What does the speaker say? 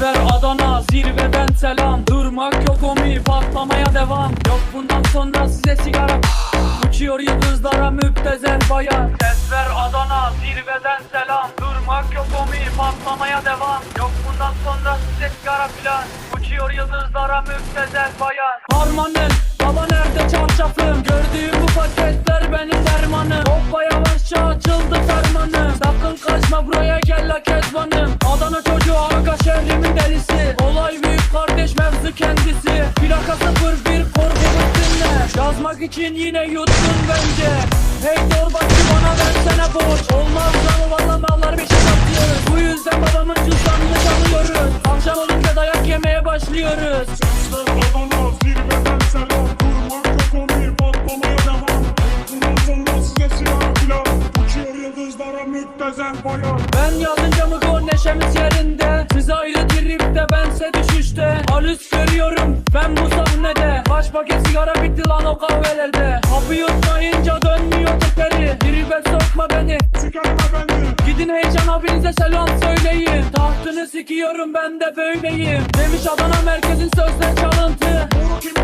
Ver Adana zirveden selam. Durmak yok omi patlamaya devam. Yok bundan sonra size sigara. Uçuyor yıldızlara müptezel bayan Ses ver Adana zirveden selam. Durmak yok omi patlamaya devam. Yok bundan sonra size sigara filan. Uçuyor yıldızlara müptezel bayan Harmanım baba nerede çarşafım? Gördüğüm bu paketler benim dermanım. Hoppa yavaşça açıldı fermanım. Sakın kaçma buraya gel la kezbanım. Adana çocuğu aga Yazmak için yine yuttun bence. Hey torbacı bana versene borç. Olmaz lan valla mallar beşe satıyoruz Bu yüzden babamın cüzdanını çalıyoruz. Akşam olunca dayak yemeye başlıyoruz. Sesler Adana zirveden selam. Durmak yok omi patlamaya devam. Bundan sonra size silah filan. Uçuyor yıldızlara müptezel bayan. Ben yazınca mı gol neşemiz yerinde. Siz ayrı Halüs görüyorum ben bu sahnede. Kaç paket sigara bitti lan o kahvelerde. Hapı yutmayınca dönmüyor teperi Tribe sokma beni. Sikerim efendi Gidin heyecan abinize selam söyleyin. Tahtını sikiyorum ben de böyleyim. Demiş Adana merkezin sözler çalıntı